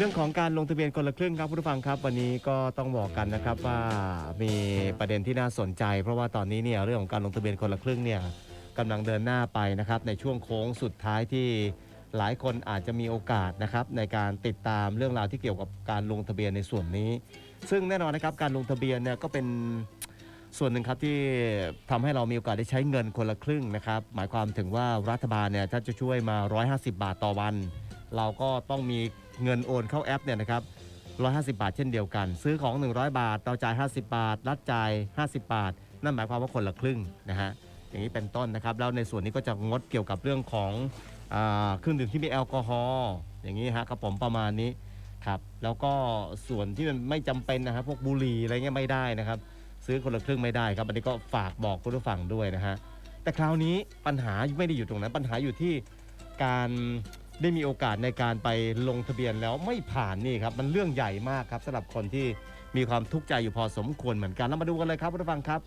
เรื่องของการลงทะเบียนคนละครึ่งครับผู้ฟังครับ วันนี้ก็ต้องบอกกันนะครับว่ามีประเด็นที่น่าสนใจ เพราะว่าตอนนี้เนี่ยเรื่องของการลงทะเบียนคนละครึ่งเนี่ยกำลังเดินหน้าไปนะครับในช่วงโค้งสุดท้ายที่หลายคนอาจจะมีโอกาสนะครับในการติดตามเรื่องราวที่เกี่ยวกับการลงทะเบียนในส่วนนี้ ซึ่งแน่นอนนะครับการลงทะเบียนเนี่ยก็เป็นส่วนหนึ่งครับที่ทำให้เรามีโอกาสได้ใช้เงินคนละครึ่งนะครับหมายความถึงว่ารัฐบาลเนี่ยถ้าจะช่วยมา 150 บาทต่อวัน เราก็ต้องมีเงินโอนเข้าแอปเนี่ยนะครับ150 บาทเช่นเดียวกัน ซื้อของ 100 บาท เราจ่าย 50 บาท รัฐจ่าย 50 บาท นั่นหมายความว่าคนละครึ่งนะฮะอย่างนี้เป็นต้นนะครับ แล้วในส่วนนี้ก็จะงดเกี่ยวกับเรื่องของอเครื่องดื่มที่มีแอลกอฮอล์อย่างนี้ฮะครับผมประมาณนี้ครับแล้วก็ส่วนที่มันไม่จำเป็นนะครับพวกบุหรี่อะไรเงี้ยไม่ได้นะครับ ซื้อคนละครึ่งไม่ได้ครับอันนี้ก็ฝากบอกคุณผู้ฟังด้วยนะฮะแต่คราวนี้ปัญหาไม่ได้อยู่ตรงนั้นปัญหาอยู่ที่การ ได้มีโอกาสในการไปลงทะเบียนแล้วไม่ผ่านนี่ครับ มันเรื่องใหญ่มากครับสำหรับคนที่มีความทุกข์ใจอยู่พอสมควรเหมือนกันแล้วมาดูกันเลยครับผู้ฟังครับ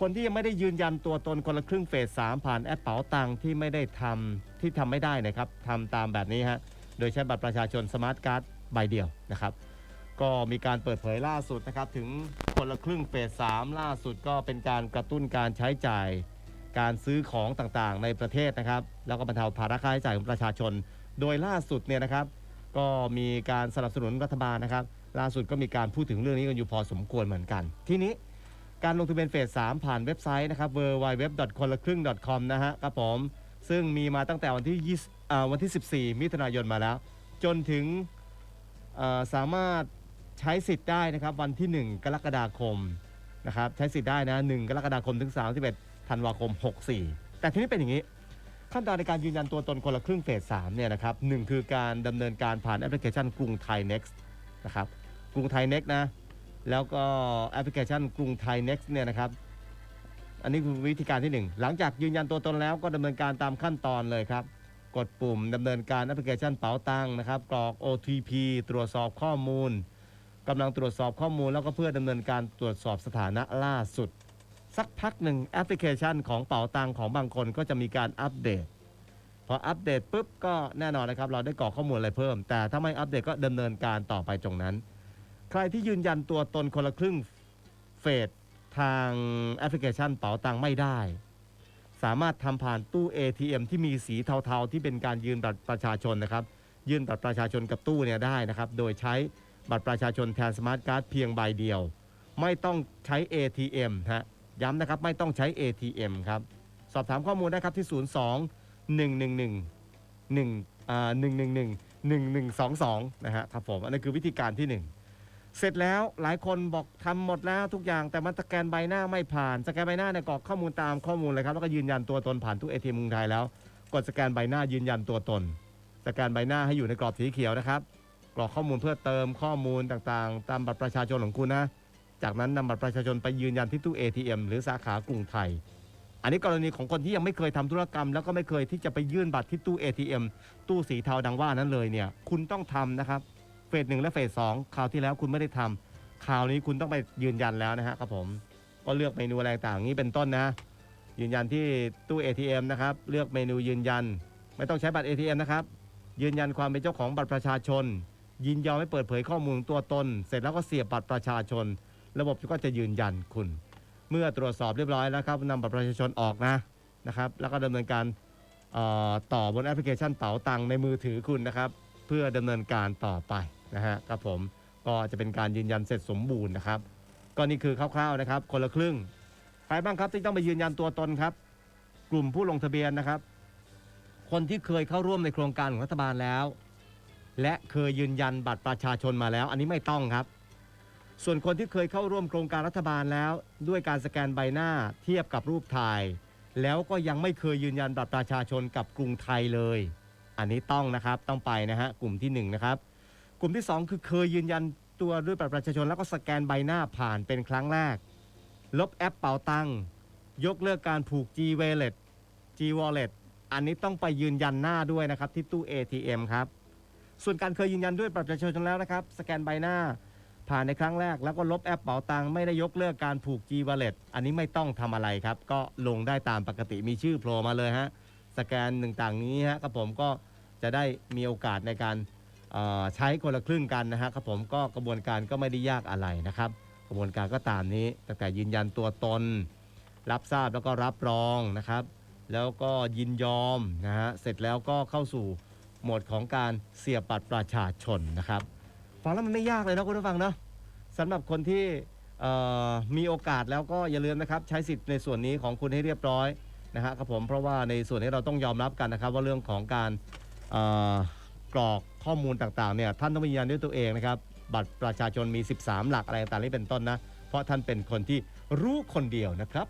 คนที่ยังไม่ได้ยืนยันตัวตนคนละครึ่งเฟสสามผ่านแอปเป๋าตังที่ไม่ได้ทำที่ทำไม่ได้นะครับทำตามแบบนี้ฮะโดยใช้บัตรประชาชนสมาร์ทการ์ดใบเดียวนะครับ ก็มีการเปิดเผยล่าสุดนะครับ ถึงคนละครึ่งเฟสสามล่าสุดก็เป็นการกระตุ้นการใช้จ่ายการซื้อของต่างๆ ในประเทศนะครับ แล้วก็บรรเทาภาระค่าใช้จ่ายของประชาชน โดยล่าสุดเนี่ยนะครับ ก็มีการสนับสนุนรัฐบาลนะครับ ล่าสุดก็มีการพูดถึงเรื่องนี้กันอยู่พอสมควรเหมือนกัน ทีนี้การลงทะเบียนเฟส 3 ผ่านเว็บไซต์นะครับ w w w คนละครึ่ง .com นะฮะครับผม ซึ่งมีมาตั้งแต่วันที่20วันที่ 14 มิถุนายนมาแล้ว จนถึงสามารถใช้สิทธิ์ได้นะครับ วันที่ 1 กรกฎาคมนะครับ ใช้สิทธิ์ได้นะ 1 กรกฎาคมถึง 31 ธันวาคม 64 แต่ทีนี้เป็นอย่างนี้ ขั้นตอนในการยืนยันตัวตนคนละครึ่งเฟส3เนี่ยนะครับหนึ่งคือการดำเนินการผ่านแอปพลิเคชันกรุงไทย Next นะครับกรุงไทย Next นะแล้วก็แอปพลิเคชันกรุงไทย Next เนี่ยนะครับอันนี้คือวิธีการที่ 1 หลังจากยืนยันตัวตนแล้วก็ดำเนินการตามขั้นตอนเลยครับ กดปุ่มดำเนินการแอปพลิเคชันเป๋าตังค์นะครับกรอก OTP ตรวจสอบข้อมูลกำลังตรวจสอบข้อมูลแล้วก็เพื่อดำเนินการตรวจสอบสถานะล่าสุด สักพักหนึ่งแอปพลิเคชันของเป๋าตังของบางคนก็จะมีการอัปเดต พออัปเดตปุ๊บก็แน่นอนนะครับ เราได้กรอกข้อมูลอะไรเพิ่ม แต่ถ้าไม่อัปเดตก็ดำเนินการต่อไปตรงนั้น ใครที่ยืนยันตัวตนคนละครึ่งเฟสทางแอปพลิเคชันเป๋าตังไม่ได้ สามารถทำผ่านตู้ ATM ที่มีสีเทาๆ ที่เป็นการยืนบัตรประชาชนนะครับ ยืนบัตรประชาชนกับตู้เนี่ยได้นะครับ โดยใช้บัตรประชาชนแทนสมาร์ทการ์ดเพียงใบเดียว ไม่ต้องใช้ ATM ฮะ ย้ำนะครับไม่ต้องใช้ ATM ครับ สอบถามข้อมูลได้ครับที่ 02 111 1อ่า111 1122นะฮะครับผมอันนี้คือวิธีการที่ 1 เสร็จแล้วหลายคนบอกทำหมดแล้วทุกอย่างแต่มันสแกนใบหน้าไม่ผ่าน สแกนใบหน้าเนี่ยกรอกข้อมูลตามข้อมูลเลยครับแล้วก็ยืนยันตัวตนผ่านตู้เอทีเอ็มเมืองไทยแล้วกดสแกนใบหน้ายืนยันตัวตน สแกนใบหน้าให้อยู่ในกรอบสีเขียวนะครับ กรอกข้อมูลเพื่อเติมข้อมูลต่างๆ ตามบัตรประชาชนของคุณนะ จากนั้นนำบัตรประชาชนไปยืนยันที่ตู้ ATM หรือสาขากรุงไทย อันนี้กรณีของคนที่ยังไม่เคยทำธุรกรรม แล้วก็ไม่เคยที่จะไปยื่นบัตรที่ตู้ ATM ตู้สีเทาดังว่านั้นเลยเนี่ยคุณต้องทำนะครับเฟสหนึ่งและเฟสสองคราวที่แล้วคุณไม่ได้ทำคราวนี้คุณต้องไปยืนยันแล้วนะฮะครับผมก็เลือกเมนูอะไรต่างนี้เป็นต้นนะ ยืนยันที่ตู้ ATM นะครับเลือกเมนูยืนยัน ไม่ต้องใช้บัตร ATM นะครับยืนยันความเป็นเจ้าของบัตรประชาชน ยินยอมให้เปิดเผยข้อมูลตัวตน เสร็จแล้วก็เสียบบัตรประชาชน ระบบก็จะยืนยันคุณ เมื่อตรวจสอบเรียบร้อยแล้วครับนำบัตรประชาชนออกนะนะครับแล้วก็ดำเนินการต่อบนแอปพลิเคชันเป๋าตังในมือถือคุณนะครับ เพื่อดำเนินการต่อไปนะฮะครับผมก็จะเป็นการยืนยันเสร็จสมบูรณ์นะครับก็นี่คือคร่าวๆนะครับ คนละครึ่งใครบ้างครับที่ต้องไปยืนยันตัวตนครับ กลุ่มผู้ลงทะเบียนนะครับ คนที่เคยเข้าร่วมในโครงการของรัฐบาลแล้ว และเคยยืนยันบัตรประชาชนมาแล้ว อันนี้ไม่ต้องครับ ส่วนคนที่เคยเข้าร่วมโครงการรัฐบาลแล้ว ด้วยการสแกนใบหน้าเทียบกับรูปถ่าย แล้วก็ยังไม่เคยยืนยันบัตรประชาชนกับกรุงไทยเลย อันนี้ต้องนะครับต้องไปนะฮะกลุ่มที่หนึ่งนะครับกลุ่มที่สองคือเคยยืนยันตัวด้วยบัตรประชาชนแล้วก็สแกนใบหน้าผ่านเป็นครั้งแรก ลบแอปเป๋าตังยกเลิกการผูก G Wallet G Wallet อันนี้ต้องไปยืนยันหน้าด้วยนะครับที่ตู้ ATM ครับส่วนการเคยยืนยันด้วยบัตรประชาชนแล้วนะครับ สแกนใบหน้า ผ่านในครั้งแรกแล้วก็ลบแอปเป๋าตังไม่ได้ยกเลิกการผูก G Wallet อันนี้ไม่ต้องทำอะไรครับ ก็ลงได้ตามปกติมีชื่อโผล่มาเลยฮะ สแกนหนึ่งต่างนี้ฮะกับผมก็จะได้มีโอกาสในการเอ่อใช้คนละครึ่งกันนะฮะครับผมก็กระบวนการก็ไม่ได้ยากอะไรนะครับ กระบวนการก็ตามนี้ตั้งแต่ยืนยันตัวตน รับทราบแล้วก็รับรองนะครับ แล้วก็ยินยอมนะฮะเสร็จแล้วก็เข้าสู่โหมดของการเสียบบัตรประชาชนนะครับ ฟังแล้วมันไม่ยากเลยนะคุณผู้ฟังนะสำหรับคนที่เอ่อมีโอกาสแล้วก็อย่าลืมนะครับ ใช้สิทธิ์ในส่วนนี้ของคุณให้เรียบร้อยนะฮะครับผมเพราะว่าในส่วนนี้เราต้องยอมรับกันนะครับ ว่าเรื่องของการเอ่อกรอกข้อมูลต่างๆเนี่ยท่านต้องยืนยันด้วยตัวเองนะครับ บัตรประชาชนมี 13 หลักอะไรต่างๆนี่เป็นต้นนะ เพราะท่านเป็นคนที่รู้คนเดียวนะครับ